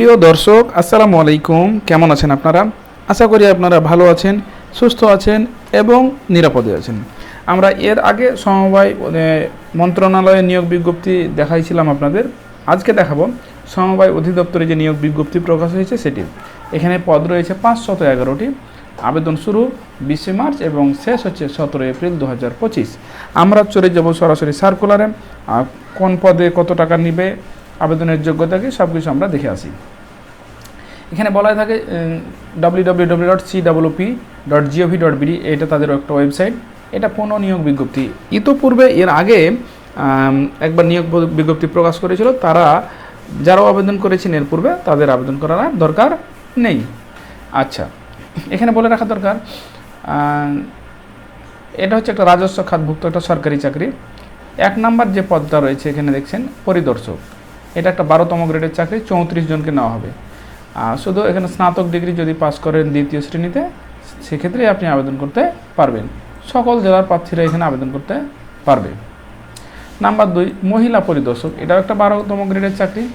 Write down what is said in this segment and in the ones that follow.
প্রিয় দর্শক, আসসালামু আলাইকুম। কেমন আছেন আপনারা? আশা করি আপনারা ভালো আছেন, সুস্থ আছেন এবং নিরাপদে আছেন। আমরা এর আগে সমবায় মন্ত্রণালয়ের নিয়োগ বিজ্ঞপ্তি দেখাইছিলাম আপনাদের। আজকে দেখাবো সমবায় অধিদপ্তরে যে নিয়োগ বিজ্ঞপ্তি প্রকাশ হয়েছে সেটি। এখানে পদ রয়েছে পাঁচশত এগারোটি। আবেদন শুরু বিশে মার্চ এবং শেষ হচ্ছে সতেরো এপ্রিল দু হাজার পঁচিশ। আমরা চলে যাব সরাসরি সার্কুলারে। কোন পদে কত টাকা নিবে আবেদনের যোগ্যতাকে সব কিছু আমরা দেখে আসি। এখানে বলা থাকে W W W dot C dot GOV dot এটা তাদের একটা ওয়েবসাইট। এটা পুনঃ নিয়োগ বিজ্ঞপ্তি। ইতোপূর্বে এর আগে একবার নিয়োগ বিজ্ঞপ্তি প্রকাশ করেছিল, তারা যারাও আবেদন করেছেন এর পূর্বে, তাদের আবেদন করার দরকার নেই। আচ্ছা এখানে বলে রাখা দরকার এটা হচ্ছে একটা রাজস্ব খাতভুক্ত, একটা সরকারি চাকরি। এক নাম্বার যে পদটা রয়েছে, এখানে দেখছেন, পরিদর্শক। এটা একটা বারোতম গ্রেডের চাকরি, চৌত্রিশ জনকে নেওয়া হবে। শুধু এখানে স্নাতক ডিগ্রি যদি পাস করেন দ্বিতীয় শ্রেণীতে, সেক্ষেত্রে আপনি আবেদন করতে পারবেন। সকল জেলার প্রার্থীরা এখানে আবেদন করতে পারবে। নাম্বার দুই, মহিলা পরিদর্শক। এটাও একটা বারোতম গ্রেডের চাকরি।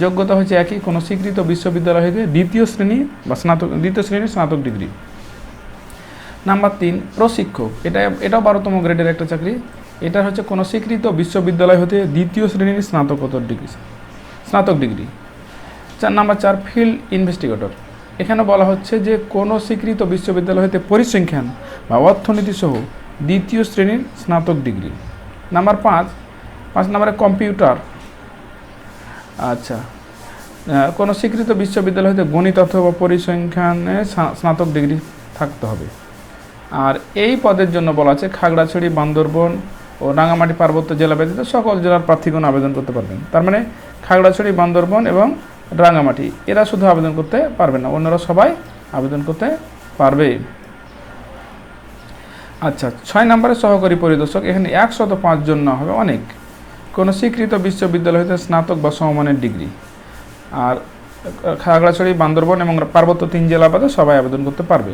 যোগ্যতা হচ্ছে একই, কোনো স্বীকৃত বিশ্ববিদ্যালয় হইতে দ্বিতীয় শ্রেণি বা স্নাতক, দ্বিতীয় শ্রেণির স্নাতক ডিগ্রি। নাম্বার তিন, প্রশিক্ষক। এটা, এটাও বারোতম গ্রেডের একটা চাকরি। এটা হচ্ছে কোনো স্বীকৃত বিশ্ববিদ্যালয় হতে দ্বিতীয় শ্রেণির স্নাতকোত্তর ডিগ্রি স্নাতক ডিগ্রি। চার নাম্বার চার, ফিল্ড ইনভেস্টিগেটর। এখানে বলা হচ্ছে যে কোনো স্বীকৃত বিশ্ববিদ্যালয় হতে পরিসংখ্যান বা অর্থনীতি সহ দ্বিতীয় শ্রেণির স্নাতক ডিগ্রি। নাম্বার পাঁচ পাঁচ নম্বরে কম্পিউটার। আচ্ছা কোনো স্বীকৃত বিশ্ববিদ্যালয় হতে গণিত অথবা পরিসংখ্যানে স্নাতক ডিগ্রি থাকতে হবে। আর এই পদের জন্য বলা আছে খাগড়াছড়ি, বান্দরবন ও রাঙামাটি পার্বত্য জেলা ব্যতীত সকল জেলার প্রার্থীগণ আবেদন করতে পারবেন। তার মানে খাগড়াছড়ি, বান্দরবন এবং রাঙামাটি, এরা শুধু আবেদন করতে পারবে না, অন্যরা সবাই আবেদন করতে পারবে। আচ্ছা ছয় নম্বরে সহকারী পরিদর্শক, এখানে একশত পাঁচ জন না হবে অনেক। কোনো স্বীকৃত বিশ্ববিদ্যালয় হতে স্নাতক বা সমমানের ডিগ্রি। আর খাগড়াছড়ি, বান্দরবন এবং পার্বত্য তিন জেলা বাদে সবাই আবেদন করতে পারবে।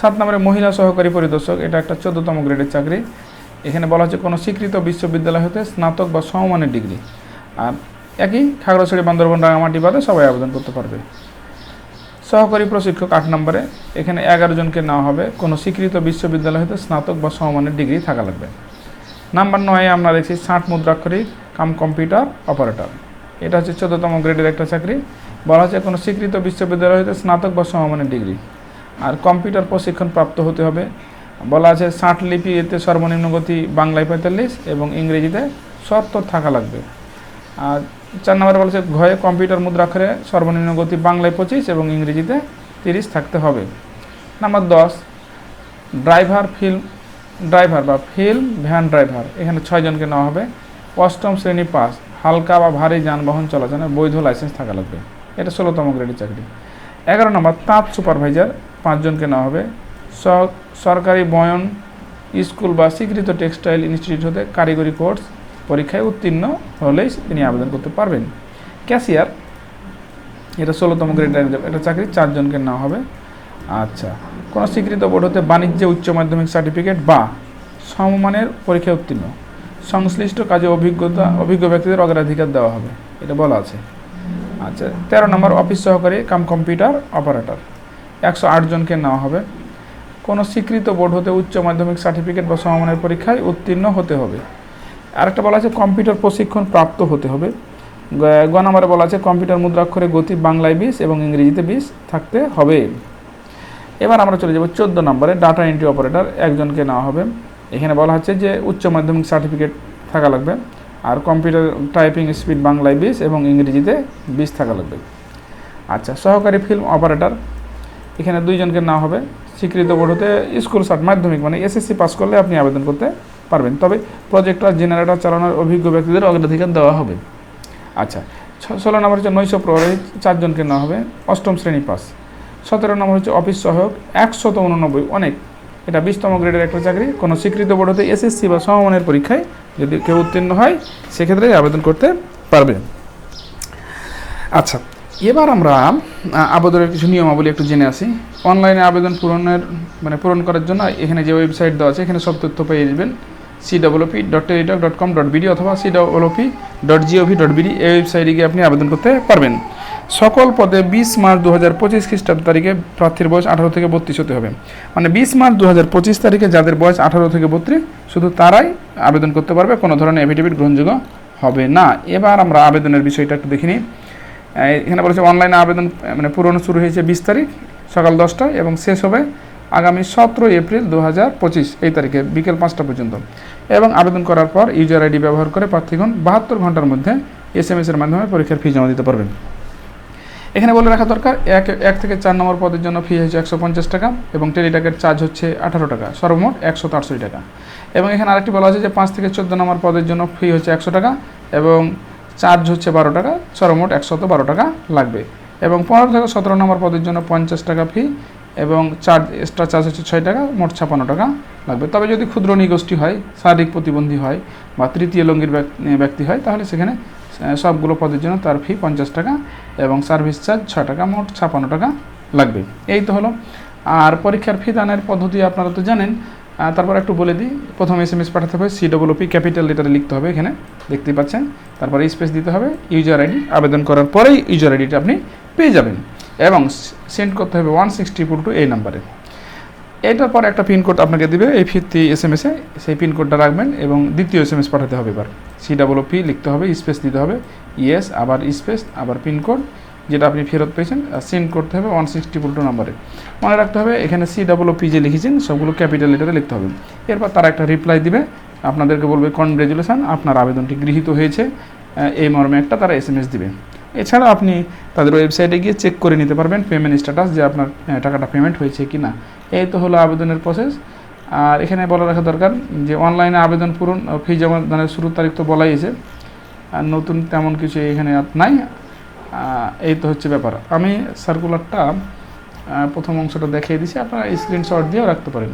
সাত নম্বরে মহিলা সহকারী পরিদর্শক, এটা একটা চোদ্দতম গ্রেডের চাকরি। এখানে বলা হচ্ছে কোনো স্বীকৃত বিশ্ববিদ্যালয় হতে স্নাতক বা সমমানের ডিগ্রি। আর একই খাগড়াছড়ি, বান্দরবন রাঙামাটি বাদে সবাই আবেদন করতে পারবে। সহকারী প্রশিক্ষক আট নম্বরে, এখানে এগারো জনকে নেওয়া হবে। কোনো স্বীকৃত বিশ্ববিদ্যালয় হতে স্নাতক বা সমমানের ডিগ্রি থাকা লাগবে। নাম্বার নয়ে আমরা দেখছি ষাট মুদ্রাক্ষরিক কাম কম্পিউটার অপারেটর। এটা হচ্ছে চোদ্দতম গ্রেডের একটা চাকরি। বলা হচ্ছে কোনো স্বীকৃত বিশ্ববিদ্যালয় হতে স্নাতক বা সমমানের ডিগ্রি। আর কম্পিউটার প্রশিক্ষণ প্রাপ্ত হতে হবে। বলা আছে ষাট লিপি এতে সর্বনিম্ন গতি বাংলায় পঁয়তাল্লিশ এবং ইংরেজিতে সত্তর থাকা লাগবে। আর চার নম্বরে বলেছে ঘয়ে কম্পিউটার মুদ্রাক্ষরে সর্বনিম্ন গতি বাংলায় পঁচিশ এবং ইংরেজিতে তিরিশ থাকতে হবে। নাম্বার দশ, ড্রাইভার ফিল্ম ড্রাইভার বা ফিল্ম ভ্যান ড্রাইভার, এখানে ছয়জনকে নেওয়া হবে। অষ্টম শ্রেণি পাস, হালকা বা ভারী যানবাহন চলাচলে বৈধ লাইসেন্স থাকা লাগবে। এটা ষোলোতম গ্রেডের চাকরি। এগারো নম্বর, তাঁত সুপারভাইজার পাঁচজনকে নেওয়া হবে। সরকারি বয়ন স্কুল বা স্বীকৃত টেক্সটাইল ইনস্টিটিউট হতে কারিগরি কোর্স পরীক্ষায় উত্তীর্ণ হলেই তিনি আবেদন করতে পারবেন। ক্যাশিয়ার, এটা ষোলোতম গ্রেডের এটা চাকরি চারজনকে নেওয়া হবে। আচ্ছা কোনো স্বীকৃত বোর্ড হতে বাণিজ্যে, উচ্চ মাধ্যমিক সার্টিফিকেট বা সমমানের পরীক্ষায় উত্তীর্ণ। সংশ্লিষ্ট কাজে অভিজ্ঞতা, অভিজ্ঞ ব্যক্তিদের অগ্রাধিকার দেওয়া হবে, এটা বলা আছে। আচ্ছা তেরো নম্বর অফিস সহকারী কাম কম্পিউটার অপারেটর। একশো আট জনকে নেওয়া হবে। কোনো স্বীকৃত বোর্ড হতে উচ্চ মাধ্যমিক সার্টিফিকেট বা সমমানের পরীক্ষায় উত্তীর্ণ হতে হবে। আরেকটা বলা আছে, কম্পিউটার প্রশিক্ষণ প্রাপ্ত হতে হবে। গ- নম্বরে বলা আছে, কম্পিউটার মুদ্রাক্ষরে গতি বাংলায় বিশ এবং ইংরেজিতে বিশ থাকতে হবে। এবার আমরা চলে যাব চোদ্দ নম্বরে, ডাটা এন্ট্রি অপারেটর, একজনকে নেওয়া হবে। এখানে বলা হচ্ছে যে উচ্চ মাধ্যমিক সার্টিফিকেট থাকা লাগবে আর কম্পিউটার টাইপিং স্পিড বাংলায় বিশ এবং ইংরেজিতে বিশ থাকা লাগবে। আচ্ছা সহকারী ফিল্ম অপারেটর, এখানে দুইজনকে নেওয়া হবে। স্বীকৃত বোর্ড হতে স্কুল সার্ট মাধ্যমিক মানে এসএসসি পাস করলে আপনি আবেদন করতে পারবেন। তবে প্রজেক্টর জেনারেটর চালানোর অভিজ্ঞ ব্যক্তিদের অগ্রাধিকার দেওয়া হবে। আচ্ছা ষোলো নম্বর হচ্ছে নৈশ প্রহরী চারজনকে নেওয়া হবে, অষ্টম শ্রেণি পাস। সতেরো নম্বর হচ্ছে অফিস সহায়ক, একশত উননব্বই, অনেক। এটা বিশতম গ্রেডের একটা চাকরি। কোনো স্বীকৃত বোর্ড হতে এসএসসি বা সমমানের পরীক্ষায় যদি কেউ উত্তীর্ণ হয়, সেক্ষেত্রে আবেদন করতে পারবে। আচ্ছা এবার আমরা আবেদনের কিছু নিয়মাবলী একটু জেনে আসি। অনলাইনে আবেদন পূরণের মানে পূরণ করার জন্য এখানে যে ওয়েবসাইট দেওয়া আছে, এখানে সব তথ্য পেয়ে যাবেন। C WP dot Teletalk dot com dot BD অথবা C WP dot GOV dot BD এই ওয়েবসাইটে গিয়ে আপনি আবেদন করতে পারবেন। সকল পদে বিশ মার্চ দু হাজার পঁচিশ খ্রিস্টাব্দ তারিখে প্রার্থীর বয়স আঠারো থেকে বত্রিশ হতে হবে। মানে বিশ মার্চ দু হাজার পঁচিশ তারিখে যাদের বয়স আঠারো থেকে বত্রিশ, শুধু তারাই আবেদন করতে পারবে, কোনো ধরনের এফিডেভিট গ্রহণযোগ্য হবে না। এবার আমরা আবেদনের বিষয়টা একটু দেখে নিই। এখানে বলেছে অনলাইনে আবেদন মানে পুরনো শুরু হয়েছে বিশ তারিখ, সকাল দশটায় এবং শেষ হবে আগামী সতেরোই এপ্রিল দু হাজার পঁচিশ, এই তারিখে বিকেল পাঁচটা পর্যন্ত। এবং আবেদন করার পর ইউজার আইডি ব্যবহার করে প্রার্থীগণ বাহাত্তর ঘণ্টার মধ্যে এস এম এর মাধ্যমে পরীক্ষার ফি জমা দিতে পারবেন। এখানে বলে রাখা দরকার, এক এক থেকে চার নম্বর পদের জন্য ফি হচ্ছে একশো পঞ্চাশ টাকা এবং টেলিটাকের চার্জ হচ্ছে আঠারো টাকা, সর্বমোট একশো আটষট্টি টাকা। এবং এখানে আরেকটি বলা আছে যে পাঁচ থেকে চোদ্দ নম্বর পদের জন্য ফি হচ্ছে একশো টাকা এবং চার্জ হচ্ছে বারো টাকা সর্বমোট একশত বারো টাকা লাগবে। এবং পনেরো থেকে সতেরো নম্বর পদের জন্য পঞ্চাশ টাকা ফি এবং চার্জ এক্সট্রা চার্জ হচ্ছে ছয় টাকা, মোট ছাপান্ন টাকা লাগবে। তবে যদি ক্ষুদ্র নিগোষ্ঠী হয়, শারীরিক প্রতিবন্ধী হয় বা তৃতীয় লঙ্গির ব্যক- ব্যক্তি হয়, তাহলে সেখানে সবগুলো পদের জন্য তার ফি পঞ্চাশ টাকা এবং সার্ভিস চার্জ ছয় টাকা, মোট ছাপান্ন টাকা লাগবে। এই তো হলো। আর পরীক্ষার ফি দানের পদ্ধতি আপনারা তো জানেন তারপর একটু বলে দিই, প্রথম এস এম এস পাঠাতে হবে সি ডব্লিউ পি ক্যাপিটাল লেটারে লিখতে হবে এখানে, দেখতেই পাচ্ছেন। তারপরে স্পেস দিতে হবে ইউজার আইডি আবেদন করার পরেই ইউজার আইডিটা আপনি পেয়ে যাবেন। এবং সেন্ড করতে হবে ওয়ান সিক্সটি ফোর টু এই নাম্বারে এটার পর একটা পিনকোড আপনাকে দিবে, এই ফিরতি এস এম এসে সেই পিনকোডটা রাখবেন এবং দ্বিতীয় এস এম এস পাঠাতে হবে এবার। সি ডাবল পি লিখতে হবে স্পেস দিতে হবে ইয়েস আবার স্পেস আবার পিনকোড যেটা আপনি ফেরত পেয়েছেন সেন্ড করতে হবে ওয়ান সিক্স ট্রিপল টু নাম্বারে মনে রাখতে হবে, এখানে সি ডাবল পি যে লিখেছেন, সবগুলো ক্যাপিটাল লেটারে লিখতে হবে। এরপর তারা একটা রিপ্লাই দিবে, আপনাদেরকে বলবে কনগ্রেচুলেশন আপনার আবেদনটি গৃহীত হয়েছে। এই মর্মে একটা তারা এস এম এস দিবে। এছাড়া আপনি তাদের ওয়েবসাইটে গিয়ে চেক করে নিতে পারবেন পেমেন্ট স্ট্যাটাস যে আপনার টাকাটা পেমেন্ট হয়েছে কি না এই তো হলো আবেদনের প্রসেস আর এখানে বলা রাখা দরকার যে অনলাইনে আবেদন পূরণ ও ফি জমা দানের শুরুর তারিখ তো বলাই আছে। আর নতুন তেমন কিছু এখানে নাই। এই তো হচ্ছে ব্যাপার। আমি সার্কুলারটা প্রথম অংশটা দেখিয়ে দিছি, আপনারা স্ক্রিনশট দিয়েও রাখতে পারেন।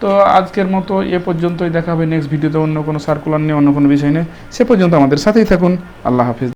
তো আজকের মতো এ পর্যন্তই, দেখা হবে নেক্সট ভিডিওতে অন্য কোনো সার্কুলার নিয়ে, অন্য কোনো বিষয় নিয়ে। সে পর্যন্ত আমাদের সাথেই থাকুন। আল্লাহ হাফিজ।